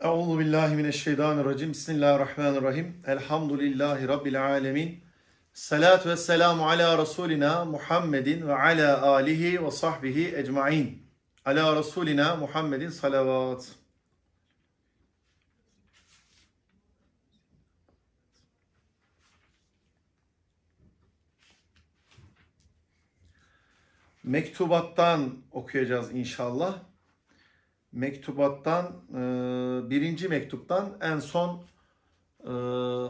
Euzu billahi mineşşeytanirracim. Bismillahirrahmanirrahim. Elhamdülillahi rabbil alamin. Salatu vesselamu ala rasulina Muhammedin ve ala alihi ve sahbihi ecmaîn. Ala rasulina Muhammedin salavat. Mektubattan okuyacağız inşallah. Mektubattan e, birinci mektuptan en son e,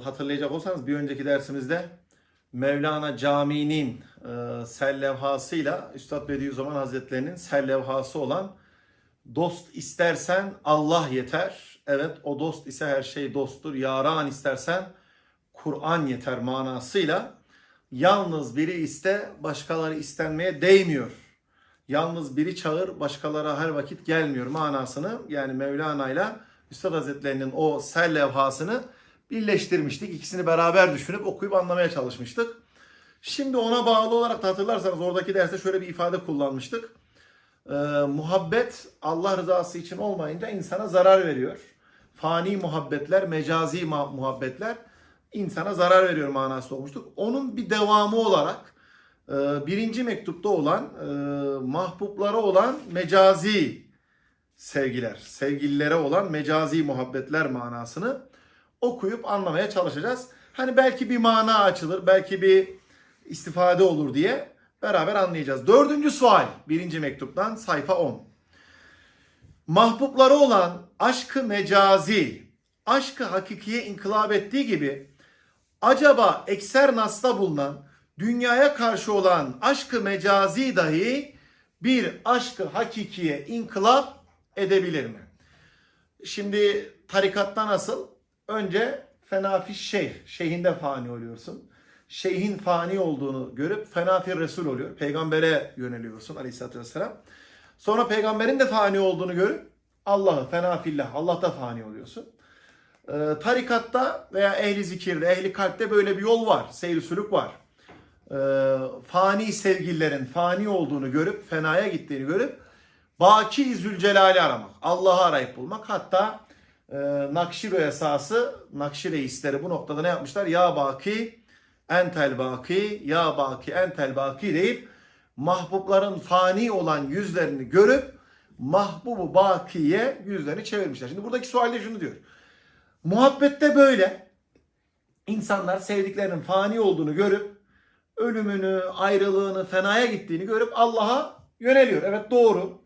hatırlayacak olsanız bir önceki dersimizde Mevlana Camii'nin e, sellevhasıyla Üstad Bediüzzaman Hazretlerinin sellevhası olan dost istersen Allah yeter. Evet o dost ise her şey dosttur. Yaran istersen Kur'an yeter manasıyla yalnız biri iste başkaları istenmeye değmiyor. Yalnız biri çağır başkalara her vakit gelmiyor manasını yani Mevlana ile Üstad Hazretlerinin o sel levhasını birleştirmiştik. İkisini beraber düşünüp okuyup anlamaya çalışmıştık. Şimdi ona bağlı olarak da hatırlarsanız oradaki derste şöyle bir ifade kullanmıştık. Ee, muhabbet Allah rızası için olmayınca insana zarar veriyor. Fani muhabbetler, mecazi muhabbetler insana zarar veriyor manası olmuştuk. Onun bir devamı olarak birinci mektupta olan e, mahbublara olan mecazi sevgiler, sevgililere olan mecazi muhabbetler manasını okuyup anlamaya çalışacağız. Hani belki bir mana açılır, belki bir istifade olur diye beraber anlayacağız. Dördüncü sual birinci mektuptan sayfa 10. Mahbubları olan aşkı mecazi, aşkı hakikiye inkılap ettiği gibi acaba ekser nasta bulunan dünyaya karşı olan aşkı mecazi dahi bir aşkı hakikiye inkılap edebilir mi? Şimdi tarikatta nasıl? Önce fenafi şeyh, şeyhinde fani oluyorsun. Şeyhin fani olduğunu görüp fenafi resul oluyor. Peygambere yöneliyorsun aleyhissalatü vesselam. Sonra peygamberin de fani olduğunu görüp Allah'ı fenafillah, Allah'ta fani oluyorsun. Ee, tarikatta veya ehli zikirde, ehli kalpte böyle bir yol var. Seyir sülük var. Ee, fani sevgililerin fani olduğunu görüp, fenaya gittiğini görüp Baki Zülcelal'i aramak. Allah'ı arayıp bulmak. Hatta e, Nakşiro esası, Nakşire reisleri bu noktada ne yapmışlar? Ya Baki, entel baki, ya baki, entel baki deyip mahbubların fani olan yüzlerini görüp mahbubu bakiye yüzlerini çevirmişler. Şimdi buradaki sualde şunu diyor. Muhabbette böyle. İnsanlar sevdiklerinin fani olduğunu görüp ölümünü, ayrılığını, fenaya gittiğini görüp Allah'a yöneliyor. Evet doğru.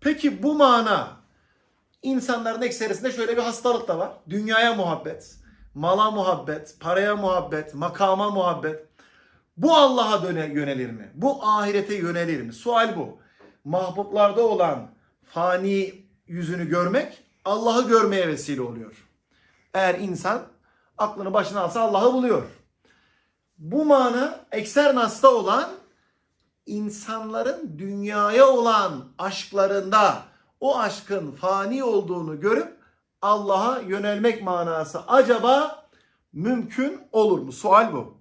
Peki bu mana insanların ekserisinde şöyle bir hastalık da var. Dünyaya muhabbet, mala muhabbet, paraya muhabbet, makama muhabbet. Bu Allah'a döne yönelir mi? Bu ahirete yönelir mi? Sual bu. Mahbublarda olan fani yüzünü görmek Allah'ı görmeye vesile oluyor. Eğer insan aklını başına alsa Allah'ı buluyor. Bu mana ekser nasta olan insanların dünyaya olan aşklarında o aşkın fani olduğunu görüp Allah'a yönelmek manası acaba mümkün olur mu? Sual bu.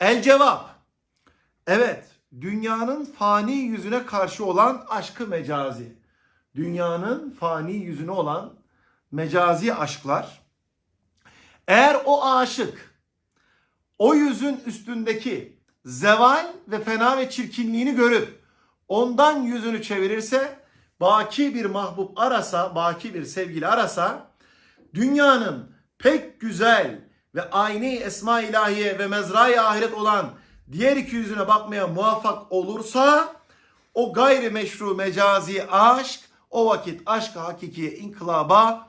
El cevap. Evet, dünyanın fani yüzüne karşı olan aşkı mecazi. Dünyanın fani yüzüne olan mecazi aşklar. Eğer o aşık o yüzün üstündeki zeval ve fena ve çirkinliğini görüp ondan yüzünü çevirirse baki bir mahbub arasa, baki bir sevgili arasa dünyanın pek güzel ve aynı esma ilahiye ve mezrayı ahiret olan diğer iki yüzüne bakmaya muvaffak olursa o gayri meşru mecazi aşk o vakit aşk hakikiye inkılaba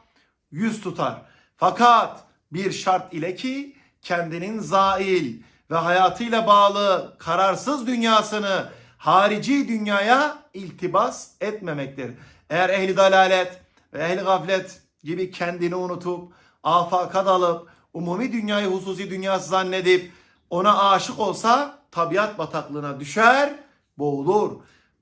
yüz tutar. Fakat bir şart ile ki kendinin zail ve hayatıyla bağlı kararsız dünyasını harici dünyaya iltibas etmemektir. Eğer ehli dalalet ve ehli gaflet gibi kendini unutup afaka dalıp umumi dünyayı hususi dünyası zannedip ona aşık olsa tabiat bataklığına düşer, boğulur.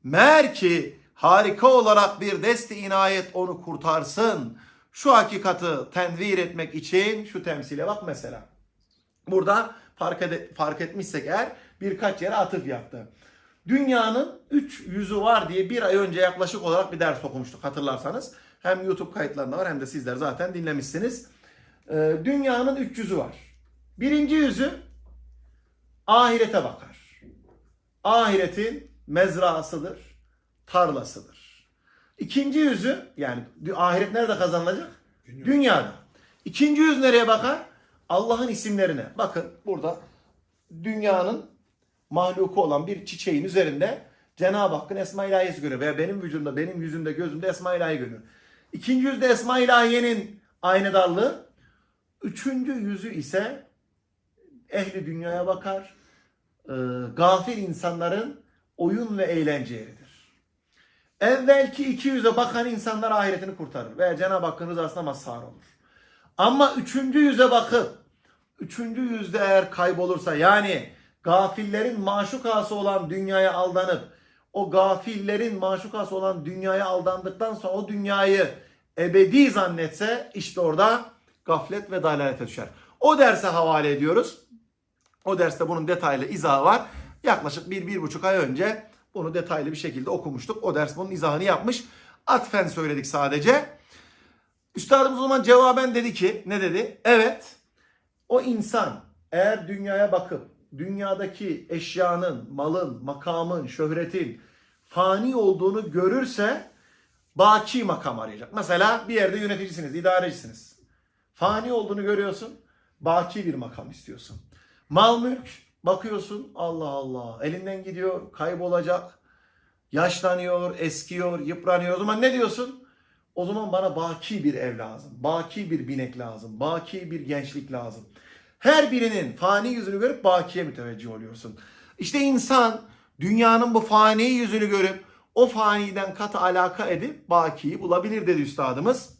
Meğer ki harika olarak bir desti inayet onu kurtarsın. Şu hakikati tenvir etmek için şu temsile bak mesela. Burada fark, ede- fark etmişsek eğer birkaç yere atıf yaptı. Dünyanın üç yüzü var diye bir ay önce yaklaşık olarak bir ders okumuştuk hatırlarsanız. Hem YouTube kayıtlarında var hem de sizler zaten dinlemişsiniz. Ee, dünyanın üç yüzü var. Birinci yüzü ahirete bakar. Ahiretin mezrasıdır, tarlasıdır. İkinci yüzü yani ahiret nerede kazanılacak? Dünyada. İkinci yüz nereye bakar? Allah'ın isimlerine. Bakın burada dünyanın mahluku olan bir çiçeğin üzerinde Cenab-ı Hakk'ın Esma İlahiyesi görüyor. Veya benim vücudumda, benim yüzümde, gözümde Esma İlahi görüyor. İkinci yüzde Esma İlahiye'nin aynedarlığı. Üçüncü yüzü ise ehli dünyaya bakar. Ee, gafil insanların oyun ve eğlence yeridir. Evvelki iki yüze bakan insanlar ahiretini kurtarır. Veya Cenab-ı Hakk'ın rızasına mazhar olur. Ama üçüncü yüze bakıp üçüncü yüzde eğer kaybolursa yani gafillerin maşukası olan dünyaya aldanıp o gafillerin maşukası olan dünyaya aldandıktan sonra o dünyayı ebedi zannetse işte orada gaflet ve dalalete düşer. O derse havale ediyoruz. O derste bunun detaylı izahı var. Yaklaşık bir, bir buçuk ay önce bunu detaylı bir şekilde okumuştuk. O ders bunun izahını yapmış. Atfen söyledik sadece. Üstadımız o zaman cevaben dedi ki ne dedi? Evet o insan eğer dünyaya bakıp dünyadaki eşyanın, malın, makamın, şöhretin fani olduğunu görürse baki makam arayacak. Mesela bir yerde yöneticisiniz, idarecisiniz. Fani olduğunu görüyorsun, baki bir makam istiyorsun. Mal mülk bakıyorsun Allah Allah elinden gidiyor, kaybolacak, yaşlanıyor, eskiyor, yıpranıyor. O zaman ne diyorsun? O zaman bana baki bir ev lazım. Baki bir binek lazım. Baki bir gençlik lazım. Her birinin fani yüzünü görüp bakiye müteveccih oluyorsun. İşte insan dünyanın bu fani yüzünü görüp o faniden katı alaka edip bakiyi bulabilir dedi üstadımız.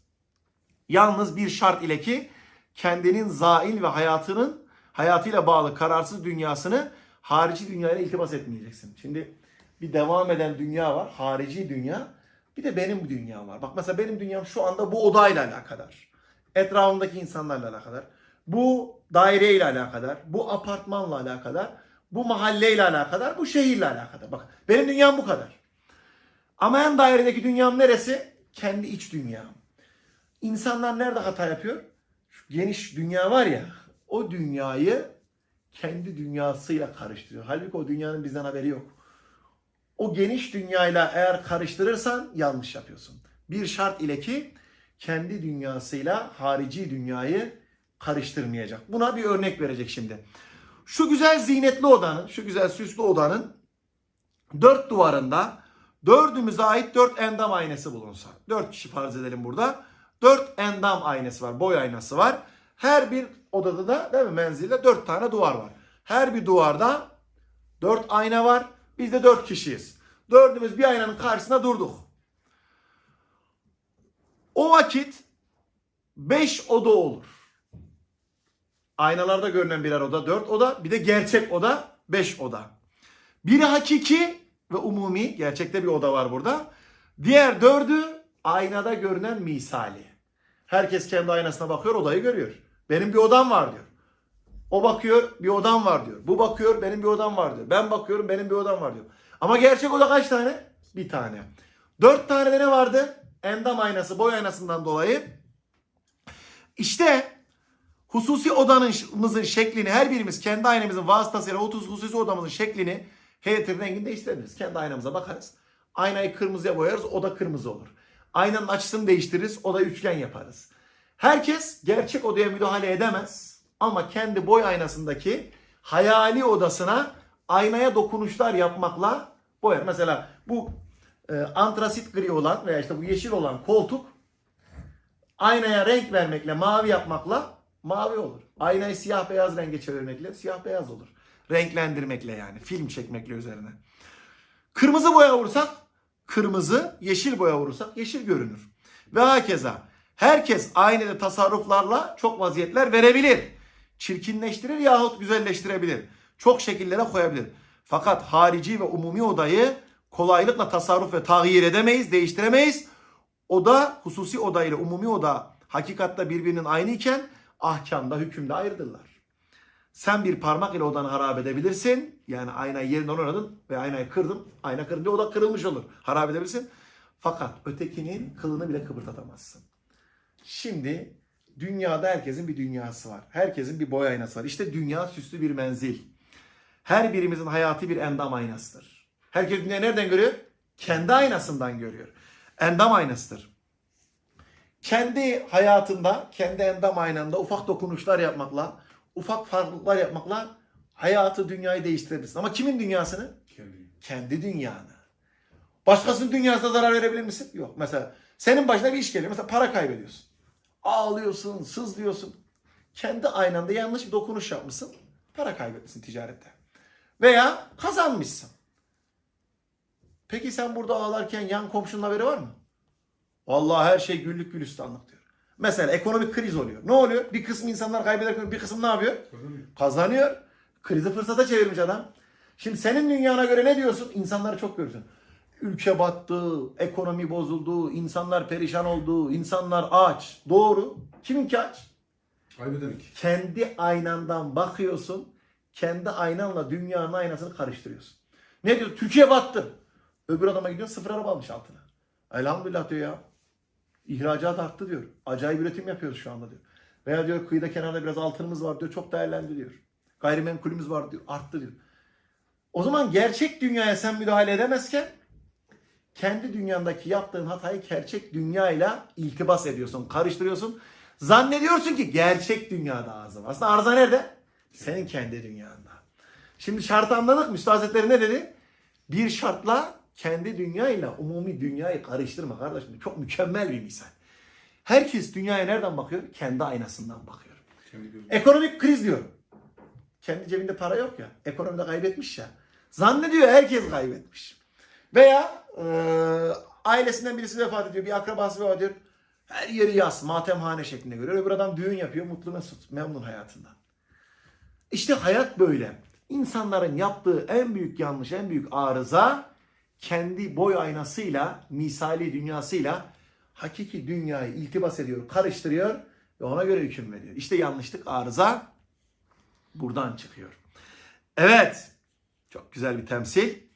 Yalnız bir şart ile ki kendinin zail ve hayatının hayatıyla bağlı kararsız dünyasını harici dünyayla iltibas etmeyeceksin. Şimdi bir devam eden dünya var. Harici dünya. Bir de benim dünya var. Bak mesela benim dünyam şu anda bu odayla alakadar. Etrafımdaki insanlarla alakadar. Bu daireyle alakadar. Bu apartmanla alakadar. Bu mahalleyle alakadar. Bu şehirle alakadar. Bak benim dünyam bu kadar. Ama en dairedeki dünyam neresi? Kendi iç dünyam. İnsanlar nerede hata yapıyor? Şu geniş dünya var ya o dünyayı kendi dünyasıyla karıştırıyor. Halbuki o dünyanın bizden haberi yok. O geniş dünyayla eğer karıştırırsan yanlış yapıyorsun. Bir şart ile ki kendi dünyasıyla harici dünyayı karıştırmayacak. Buna bir örnek verecek şimdi. Şu güzel zinetli odanın, şu güzel süslü odanın dört duvarında dördümüze ait dört endam aynası bulunsa. Dört kişi farz edelim burada. Dört endam aynası var, boy aynası var. Her bir odada da değil mi menzilde dört tane duvar var. Her bir duvarda dört ayna var. Biz de dört kişiyiz. Dördümüz bir aynanın karşısında durduk. O vakit beş oda olur. Aynalarda görünen birer oda dört oda. Bir de gerçek oda beş oda. Biri hakiki ve umumi. Gerçekte bir oda var burada. Diğer dördü aynada görünen misali. Herkes kendi aynasına bakıyor odayı görüyor. Benim bir odam var diyor. O bakıyor bir odam var diyor. Bu bakıyor benim bir odam var diyor. Ben bakıyorum benim bir odam var diyor. Ama gerçek oda kaç tane? Bir tane. Dört tane de ne vardı? Endam aynası, boy aynasından dolayı. İşte hususi odanımızın şeklini her birimiz kendi aynamızın vasıtasıyla 30 hususi odamızın şeklini heyetin rengini değiştirebiliriz. Kendi aynamıza bakarız. Aynayı kırmızıya boyarız, oda kırmızı olur. Aynanın açısını değiştiririz, oda üçgen yaparız. Herkes gerçek odaya müdahale edemez ama kendi boy aynasındaki hayali odasına aynaya dokunuşlar yapmakla boyar. Mesela bu e, antrasit gri olan veya işte bu yeşil olan koltuk aynaya renk vermekle, mavi yapmakla mavi olur. Aynayı siyah beyaz renge çevirmekle siyah beyaz olur. Renklendirmekle yani film çekmekle üzerine. Kırmızı boya vursak kırmızı, yeşil boya vurursak yeşil görünür. Ve hakeza herkes aynı tasarruflarla çok vaziyetler verebilir. Çirkinleştirir yahut güzelleştirebilir. Çok şekillere koyabilir. Fakat harici ve umumi odayı kolaylıkla tasarruf ve tağyir edemeyiz, değiştiremeyiz. Oda hususi oda ile umumi oda hakikatte birbirinin aynı iken ahkamda hükümde ayrıdırlar. Sen bir parmak ile odanı harap edebilirsin Yani aynayı yerinden oynadın ve aynayı kırdın. Ayna kırınca o da kırılmış olur. Harap edebilirsin. Fakat ötekinin kılını bile kıpırdatamazsın. Şimdi dünyada herkesin bir dünyası var. Herkesin bir boy aynası var. İşte dünya süslü bir menzil. Her birimizin hayatı bir endam aynasıdır. Herkes dünyayı nereden görüyor? Kendi aynasından görüyor. Endam aynasıdır. Kendi hayatında, kendi endam aynanda ufak dokunuşlar yapmakla, ufak farklılıklar yapmakla hayatı, dünyayı değiştirebilirsin. Ama kimin dünyasını? Kendi. Kendi dünyanı. Başkasının dünyasına zarar verebilir misin? Yok. Mesela senin başına bir iş geliyor. Mesela para kaybediyorsun. Ağlıyorsun, sızlıyorsun. Kendi aynanda yanlış bir dokunuş yapmışsın. Para kaybetmişsin ticarette. Veya kazanmışsın. Peki sen burada ağlarken yan komşunun haberi var mı? Vallahi her şey güllük gülistanlık diyor. Mesela ekonomik kriz oluyor. Ne oluyor? Bir kısım insanlar kaybederken bir kısım ne yapıyor? Kazanıyor. Kazanıyor. Krizi fırsata çevirmiş adam. Şimdi senin dünyana göre ne diyorsun? İnsanları çok görürsün. Ülke battı, ekonomi bozuldu, insanlar perişan oldu, insanlar aç. Doğru. Kiminki aç? Kaybeden iki. Kendi aynandan bakıyorsun. Kendi aynanla dünyanın aynasını karıştırıyorsun. Ne diyor? Türkiye battı. Öbür adama gidiyor sıfır araba almış altına. Elhamdülillah diyor ya. İhracat arttı diyor. Acayip üretim yapıyoruz şu anda diyor. Veya diyor kıyıda kenarda biraz altınımız var diyor. Çok değerlendi diyor. Gayrimenkulümüz var diyor. Arttı diyor. O zaman gerçek dünyaya sen müdahale edemezken kendi dünyandaki yaptığın hatayı gerçek dünyayla iltibas ediyorsun, karıştırıyorsun. Zannediyorsun ki gerçek dünyada arıza var. Aslında arıza nerede? Senin kendi dünyanda. Şimdi şartı anladık? Üstad Hazretleri ne dedi? Bir şartla kendi dünyayla umumi dünyayı karıştırma kardeşim. Çok mükemmel bir misal. Herkes dünyaya nereden bakıyor? Kendi aynasından bakıyor. Ekonomik kriz diyor. Kendi cebinde para yok ya. Ekonomide kaybetmiş ya. Zannediyor herkes kaybetmiş. Veya e, ailesinden birisi vefat ediyor. Bir akrabası vefat ediyor. Her yeri yas, matemhane şeklinde görüyor. Öbür adam düğün yapıyor. Mutlu mesut, memnun hayatından. İşte hayat böyle. İnsanların yaptığı en büyük yanlış, en büyük arıza kendi boy aynasıyla, misali dünyasıyla hakiki dünyayı iltibas ediyor, karıştırıyor ve ona göre hüküm veriyor. İşte yanlışlık, arıza buradan çıkıyor. Evet, çok güzel bir temsil.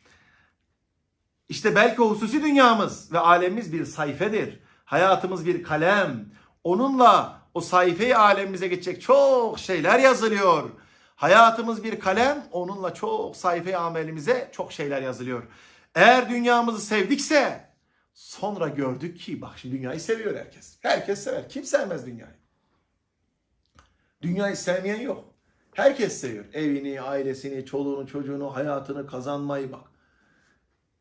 İşte belki o hususi dünyamız ve alemimiz bir sayfedir. Hayatımız bir kalem. Onunla o sayfayı alemimize geçecek çok şeyler yazılıyor. Hayatımız bir kalem, onunla çok sayfayı amelimize çok şeyler yazılıyor. Eğer dünyamızı sevdikse sonra gördük ki bak şimdi dünyayı seviyor herkes. Herkes sever. Kim sevmez dünyayı? Dünyayı sevmeyen yok. Herkes seviyor. Evini, ailesini, çoluğunu, çocuğunu, hayatını, kazanmayı bak.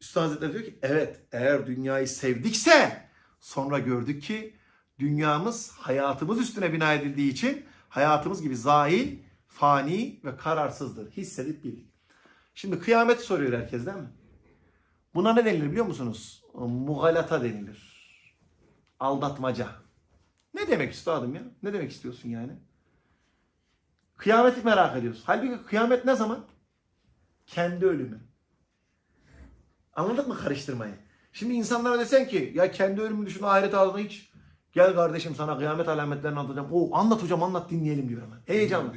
Üstad Hazretleri diyor ki evet eğer dünyayı sevdikse sonra gördük ki dünyamız hayatımız üstüne bina edildiği için hayatımız gibi zahil, fani ve kararsızdır. Hissedip bildik. Şimdi kıyamet soruyor herkes değil mi? Buna ne denilir biliyor musunuz? Mugalata denilir. Aldatmaca. Ne demek üstadım ya? Ne demek istiyorsun yani? Kıyameti merak ediyorsun. Halbuki kıyamet ne zaman? Kendi ölümü. Anladık mı karıştırmayı? Şimdi insanlara desen ki ya kendi ölümünü düşün ahiret ağzına hiç. Gel kardeşim sana kıyamet alametlerini anlatacağım. Oo anlat hocam anlat dinleyelim diyor hemen. Heyecanlı.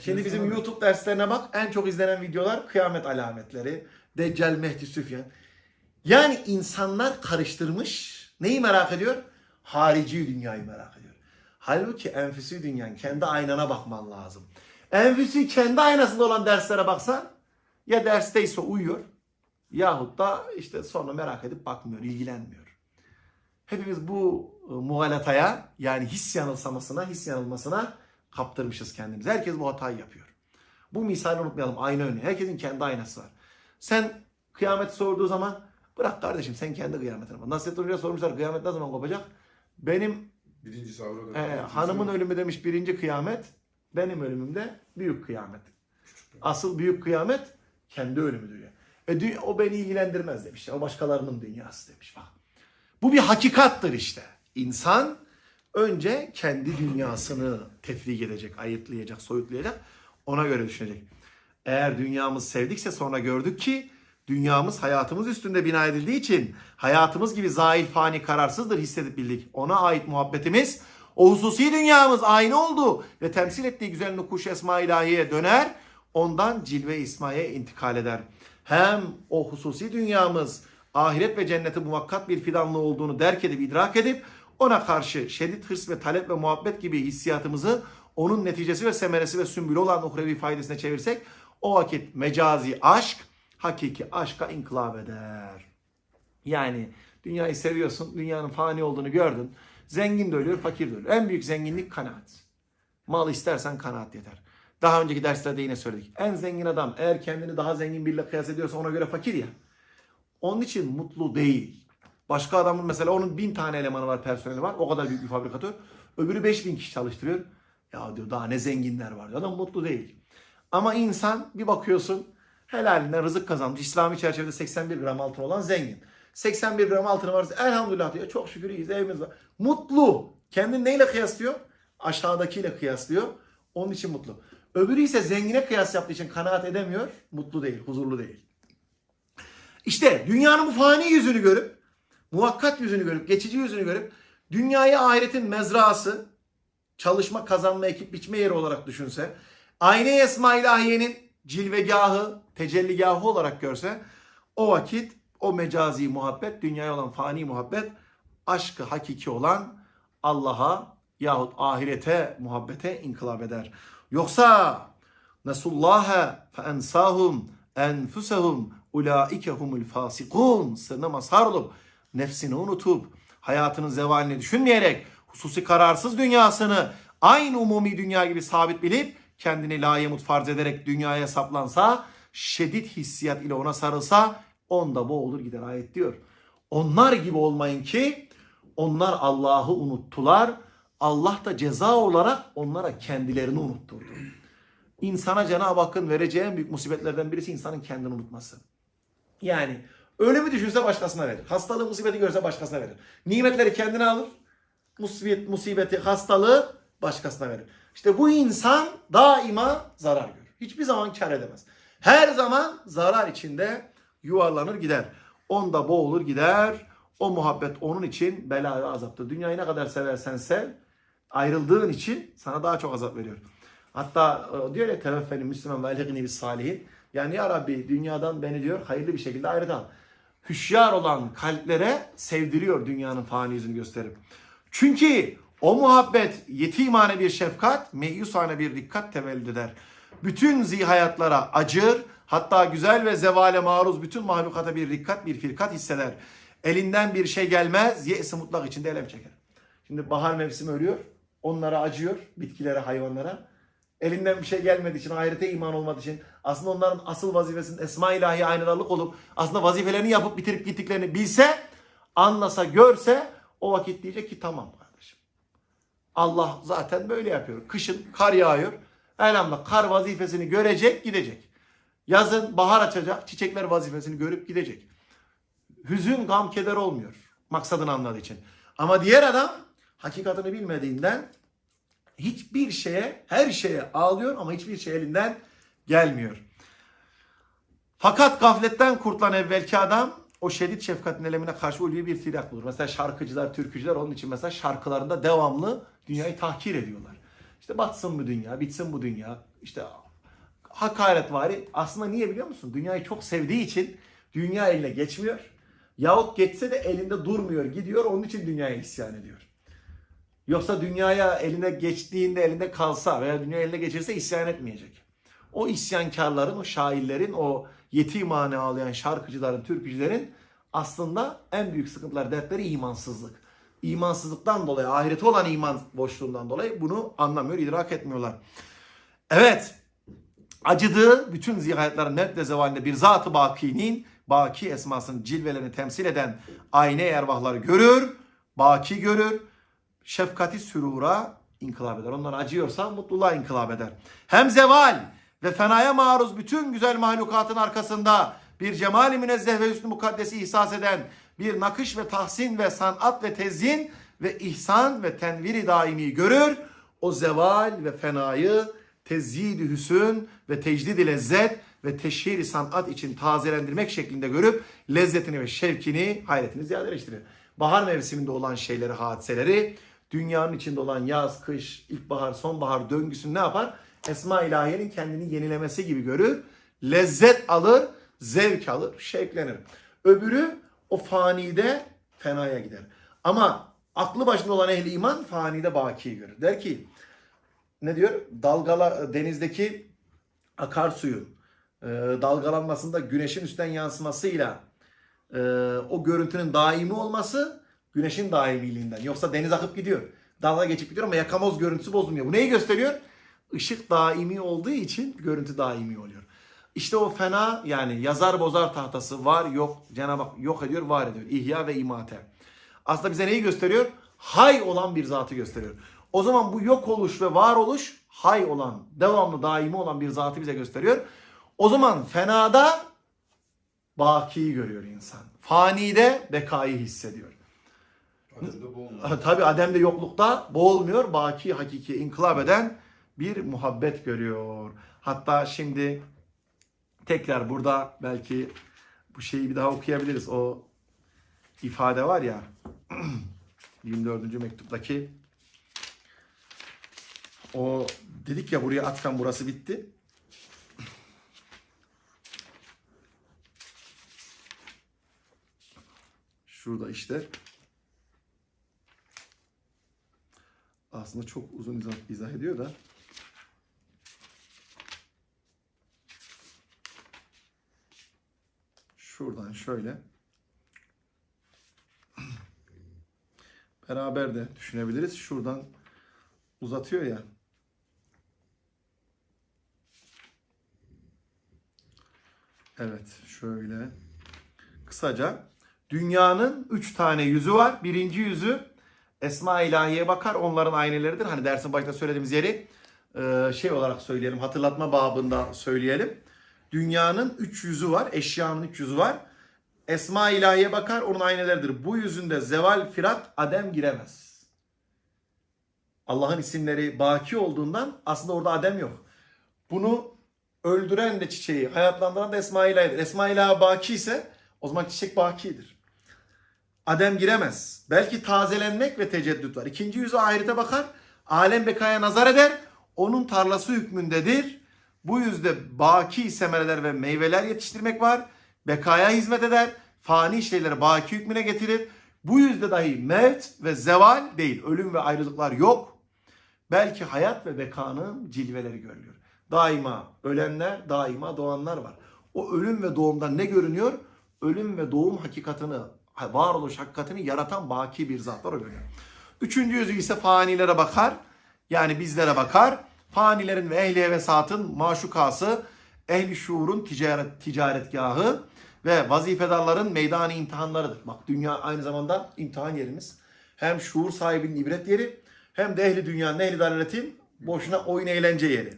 Şimdi bizim YouTube derslerine bak en çok izlenen videolar kıyamet alametleri. Deccal, Mehdi, Süfyan. Yani insanlar karıştırmış. Neyi merak ediyor? Harici dünyayı merak ediyor. Halbuki enfüsi dünyanın kendi aynana bakman lazım. Enfüsi kendi aynasında olan derslere baksan ya dersteyse uyuyor yahut da işte sonra merak edip bakmıyor, ilgilenmiyor. Hepimiz bu e, muhalataya yani his yanılsamasına, his yanılmasına kaptırmışız kendimizi. Herkes bu hatayı yapıyor. Bu misali unutmayalım. Ayna önü. Herkesin kendi aynası var. Sen kıyamet sorduğu zaman bırak kardeşim sen kendi kıyametine bak. Nasrettin Hoca'ya sormuşlar kıyamet ne zaman kopacak? Benim Birinci e, hanımın ölümü demiş birinci kıyamet. Benim ölümümde büyük kıyamet. Asıl büyük kıyamet kendi ölümüdür ya. E, o beni ilgilendirmez demiş. O başkalarının dünyası demiş bak. Bu bir hakikattır işte. İnsan önce kendi dünyasını tefrik edecek, ayıtlayacak, soyutlayacak. Ona göre düşünecek. Eğer dünyamız sevdikse sonra gördük ki dünyamız hayatımız üstünde bina edildiği için hayatımız gibi zail, fani, kararsızdır hissedip bildik. Ona ait muhabbetimiz o hususi dünyamız aynı oldu ve temsil ettiği güzel nukuş esma ilahiye döner. ondan cilve İsmail'e intikal eder. Hem o hususi dünyamız ahiret ve cenneti muvakkat bir fidanlığı olduğunu derk edip idrak edip ona karşı şiddet, hırs ve talep ve muhabbet gibi hissiyatımızı onun neticesi ve semeresi ve sümbülü olan uhrevi faydasına çevirsek o vakit mecazi aşk hakiki aşka inkılap eder. Yani dünyayı seviyorsun, dünyanın fani olduğunu gördün. Zengin de ölüyor, fakir de ölüyor. En büyük zenginlik kanaat. Mal istersen kanaat yeter. Daha önceki derslerde yine söyledik. En zengin adam eğer kendini daha zengin biriyle kıyas ediyorsa ona göre fakir ya. Onun için mutlu değil. Başka adamın mesela onun bin tane elemanı var, personeli var. O kadar büyük bir fabrikatör. Öbürü 5000 kişi çalıştırıyor. Ya diyor daha ne zenginler var. diyor. Adam mutlu değil. Ama insan bir bakıyorsun helalinden rızık kazanmış. İslami çerçevede 81 gram altın olan zengin. 81 gram altını var. Elhamdülillah diyor. Çok şükür iyiyiz evimiz var. Mutlu. Kendini neyle kıyaslıyor? Aşağıdakiyle kıyaslıyor. Onun için mutlu. Öbürü ise zengine kıyas yaptığı için kanaat edemiyor. Mutlu değil, huzurlu değil. İşte dünyanın bu fani yüzünü görüp, muvakkat yüzünü görüp, geçici yüzünü görüp, dünyayı ahiretin mezrası, çalışma, kazanma, ekip biçme yeri olarak düşünse, ayne esma ilahiyenin cilvegahı, tecelligahı olarak görse, o vakit o mecazi muhabbet, dünyaya olan fani muhabbet, aşkı hakiki olan Allah'a yahut ahirete, muhabbete inkılap eder. Yoksa Nesullâhe fe ensâhum enfusehum ulaike humul fasikun sırrına mazhar olup nefsini unutup hayatının zevalini düşünmeyerek hususi kararsız dünyasını aynı umumi dünya gibi sabit bilip kendini layemut farz ederek dünyaya saplansa şiddet hissiyat ile ona sarılsa onda boğulur gider ayet diyor. Onlar gibi olmayın ki onlar Allah'ı unuttular. Allah da ceza olarak onlara kendilerini unutturdu. İnsana Cenab-ı Hakk'ın vereceği en büyük musibetlerden birisi insanın kendini unutması. Yani ölümü düşünse başkasına verir. Hastalığı musibeti görse başkasına verir. Nimetleri kendine alır. Musibet, musibeti, hastalığı başkasına verir. İşte bu insan daima zarar görür. Hiçbir zaman kar edemez. Her zaman zarar içinde yuvarlanır gider. Onda boğulur gider. O muhabbet onun için bela ve azaptır. Dünyayı ne kadar seversen sev, ayrıldığın için sana daha çok azap veriyor. Hatta e, diyor ya teveffeli Müslüman ve elhikni bis salihin. Yani ya Rabbi dünyadan beni diyor hayırlı bir şekilde ayrı al. Hüşyar olan kalplere sevdiriyor dünyanın fani yüzünü gösterip. Çünkü o muhabbet yetimane bir şefkat, meyusane bir dikkat tevellüd eder. Bütün zihayatlara acır, hatta güzel ve zevale maruz bütün mahlukata bir dikkat, bir firkat hisseder. Elinden bir şey gelmez, yesi mutlak içinde elem çeker. Şimdi bahar mevsimi ölüyor, onlara acıyor, bitkilere, hayvanlara. Elinden bir şey gelmediği için, ahirete iman olmadığı için aslında onların asıl vazifesinin esma ilahi aynadarlık olup aslında vazifelerini yapıp bitirip gittiklerini bilse, anlasa, görse o vakit diyecek ki tamam kardeşim. Allah zaten böyle yapıyor. Kışın kar yağıyor. Elhamdülillah kar vazifesini görecek, gidecek. Yazın bahar açacak, çiçekler vazifesini görüp gidecek. Hüzün, gam, keder olmuyor. Maksadını anladığı için. Ama diğer adam hakikatini bilmediğinden hiçbir şeye, her şeye ağlıyor ama hiçbir şey elinden gelmiyor. Fakat gafletten kurtulan evvelki adam o şiddet şefkatin elemine karşı ulvi bir tirak bulur. Mesela şarkıcılar, türkücüler onun için mesela şarkılarında devamlı dünyayı tahkir ediyorlar. İşte batsın bu dünya, bitsin bu dünya. İşte hakaret vari. Aslında niye biliyor musun? Dünyayı çok sevdiği için dünya eline geçmiyor. Yahut geçse de elinde durmuyor, gidiyor. Onun için dünyaya isyan ediyor. Yoksa dünyaya eline geçtiğinde elinde kalsa veya dünya eline geçirse isyan etmeyecek. O isyankarların, o şairlerin, o yetimhane ağlayan şarkıcıların, türkücülerin aslında en büyük sıkıntılar, dertleri imansızlık. İmansızlıktan dolayı, ahirete olan iman boşluğundan dolayı bunu anlamıyor, idrak etmiyorlar. Evet, acıdığı bütün zihayetlerin net zevalinde bir zat-ı bakinin, baki esmasının cilvelerini temsil eden ayne ervahları görür, baki görür, şefkati sürura inkılap eder. Onlar acıyorsa mutluluğa inkılap eder. Hem zeval ve fenaya maruz bütün güzel mahlukatın arkasında bir cemali münezzeh ve hüsnü mukaddesi ihsas eden bir nakış ve tahsin ve sanat ve tezyin ve ihsan ve tenviri daimi görür. O zeval ve fenayı tezyid-i hüsün ve tecdid-i lezzet ve teşhir-i sanat için tazelendirmek şeklinde görüp lezzetini ve şevkini, hayretini ziyadeleştirir. Bahar mevsiminde olan şeyleri, hadiseleri dünyanın içinde olan yaz, kış, ilkbahar, sonbahar döngüsünü ne yapar? Esma ilahiyenin kendini yenilemesi gibi görür. Lezzet alır, zevk alır, şevklenir. Öbürü o fanide fenaya gider. Ama aklı başında olan ehli iman fanide baki görür. Der ki ne diyor? Dalgala denizdeki akarsuyun e, dalgalanmasında güneşin üstten yansımasıyla e, o görüntünün daimi olması güneşin daimiliğinden. Yoksa deniz akıp gidiyor. Dalga geçip gidiyor ama yakamoz görüntüsü bozulmuyor. Bu neyi gösteriyor? Işık daimi olduğu için görüntü daimi oluyor. İşte o fena yani yazar bozar tahtası var yok Cenab-ı Hak yok ediyor var ediyor. İhya ve imate. Aslında bize neyi gösteriyor? Hay olan bir zatı gösteriyor. O zaman bu yok oluş ve var oluş hay olan, devamlı daimi olan bir zatı bize gösteriyor. O zaman fenada bakiyi görüyor insan. Fanide bekayı hissediyor. Adem'de boğulma. Tabi Adem'de yoklukta boğulmuyor. Baki hakiki inkılap eden bir muhabbet görüyor. Hatta şimdi tekrar burada belki bu şeyi bir daha okuyabiliriz. O ifade var ya 24. mektuptaki o dedik ya buraya atfen burası bitti. Şurada işte aslında çok uzun izah, izah ediyor da. Şuradan şöyle. Beraber de düşünebiliriz. Şuradan uzatıyor ya. Evet, şöyle. Kısaca dünyanın üç tane yüzü var. Birinci yüzü Esma ilahiye bakar. Onların ayneleridir. Hani dersin başında söylediğimiz yeri e, şey olarak söyleyelim. Hatırlatma babında söyleyelim. Dünyanın üç yüzü var. Eşyanın üç yüzü var. Esma ilahiye bakar. Onun ayneleridir. Bu yüzünde zeval, firak, adem giremez. Allah'ın isimleri baki olduğundan aslında orada adem yok. Bunu öldüren de çiçeği, hayatlandıran da Esma ilahiyedir. Esma ilahi baki ise o zaman çiçek bakidir. Adem giremez. Belki tazelenmek ve teceddüt var. İkinci yüzü ahirete bakar. Alem bekaya nazar eder. Onun tarlası hükmündedir. Bu yüzde baki semereler ve meyveler yetiştirmek var. Bekaya hizmet eder. Fani şeyleri baki hükmüne getirir. Bu yüzde dahi mevt ve zeval değil. Ölüm ve ayrılıklar yok. Belki hayat ve bekanın cilveleri görülüyor. Daima ölenler, daima doğanlar var. O ölüm ve doğumdan ne görünüyor? Ölüm ve doğum hakikatini varoluş hakikatini yaratan baki bir zat var o görüyor. Üçüncü yüzü ise fanilere bakar. Yani bizlere bakar. Fanilerin ve ehli vesatın maşukası, ehli şuurun ticaret, ticaretgahı ve vazifedarların meydanı imtihanlarıdır. Bak dünya aynı zamanda imtihan yerimiz. Hem şuur sahibinin ibret yeri hem de ehli dünyanın ehli dalaletin boşuna oyun eğlence yeri.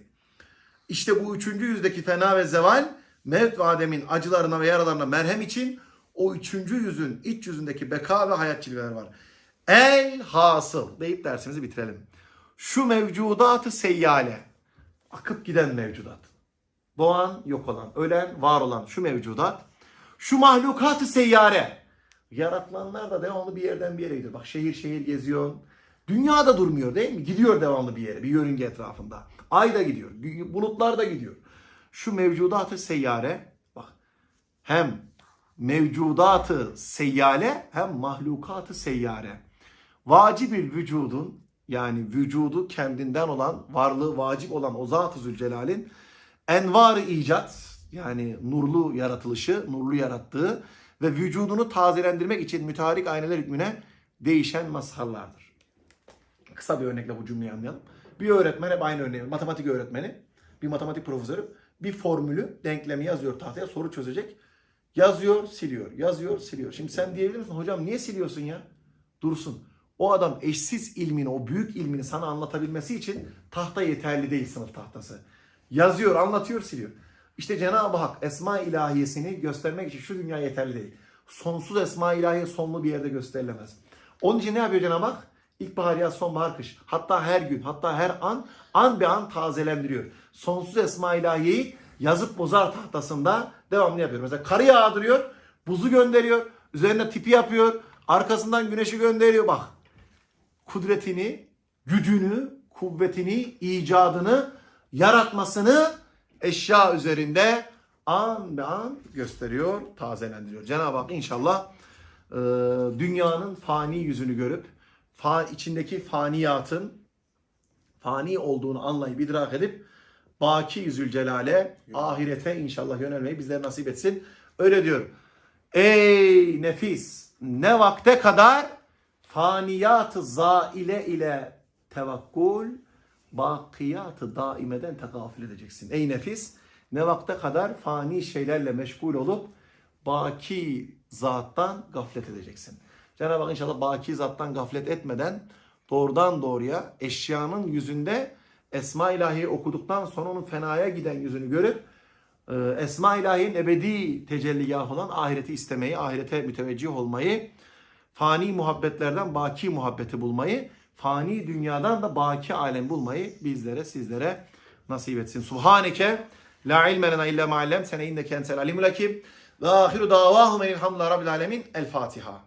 İşte bu üçüncü yüzdeki fena ve zeval mevt ve Adem'in acılarına ve yaralarına merhem için o üçüncü yüzün iç yüzündeki beka ve hayat cilveler var. El hasıl deyip dersimizi bitirelim. Şu mevcudatı seyyale. Akıp giden mevcudat. Doğan, yok olan, ölen, var olan şu mevcudat. Şu mahlukatı seyyare. Yaratılanlar da devamlı bir yerden bir yere gidiyor. Bak şehir şehir geziyor. Dünya da durmuyor değil mi? Gidiyor devamlı bir yere, bir yörünge etrafında. Ay da gidiyor, bulutlar da gidiyor. Şu mevcudatı seyyare, bak hem mevcudatı seyyale hem mahlukatı seyyare. Vacibül vücudun yani vücudu kendinden olan, varlığı vacip olan o Zat-ı Zülcelal'in envar icat yani nurlu yaratılışı, nurlu yarattığı ve vücudunu tazelendirmek için müteharik ayneler hükmüne değişen mazharlardır. Kısa bir örnekle bu cümleyi anlayalım. Bir öğretmen hep aynı örneği, matematik öğretmeni, bir matematik profesörü bir formülü, denklemi yazıyor tahtaya, soru çözecek. Yazıyor, siliyor. Yazıyor, siliyor. Şimdi sen diyebilir misin hocam niye siliyorsun ya? Dursun. O adam eşsiz ilmini, o büyük ilmini sana anlatabilmesi için tahta yeterli değil sınıf tahtası. Yazıyor, anlatıyor, siliyor. İşte Cenab-ı Hak esma ilahiyesini göstermek için şu dünya yeterli değil. Sonsuz esma ilahiye sonlu bir yerde gösterilemez. Onun için ne yapıyor Cenab-ı Hak? İlkbahar, yaz, sonbahar, kış. Hatta her gün, hatta her an, an be an tazelendiriyor. Sonsuz esma ilahiyeyi yazıp bozar tahtasında devamlı yapıyor. Mesela karı yağdırıyor, buzu gönderiyor, üzerine tipi yapıyor, arkasından güneşi gönderiyor. Bak, kudretini, gücünü, kuvvetini, icadını yaratmasını eşya üzerinde an be an gösteriyor, tazelendiriyor. Cenab-ı Hak inşallah e, dünyanın fani yüzünü görüp fa, içindeki faniyatın fani olduğunu anlayıp idrak edip Baki Yüzül Celal'e ahirete inşallah yönelmeyi bizlere nasip etsin. Öyle diyor. Ey nefis ne vakte kadar faniyatı zaile ile tevakkul bakiyatı daimeden tekafül edeceksin. Ey nefis ne vakte kadar fani şeylerle meşgul olup baki zattan gaflet edeceksin. Cenab-ı Hak inşallah baki zattan gaflet etmeden doğrudan doğruya eşyanın yüzünde Esma ilahi okuduktan sonra onun fenaya giden yüzünü görüp e, Esma ilahinin ebedi tecelligahı olan ahireti istemeyi, ahirete müteveccih olmayı, fani muhabbetlerden baki muhabbeti bulmayı, fani dünyadan da baki alem bulmayı bizlere, sizlere nasip etsin. Subhaneke la ilme lena illa ma allamtena inneke entel alimul hakim. Ve ahiru davahum elhamdülillahi rabbil alemin. El Fatiha.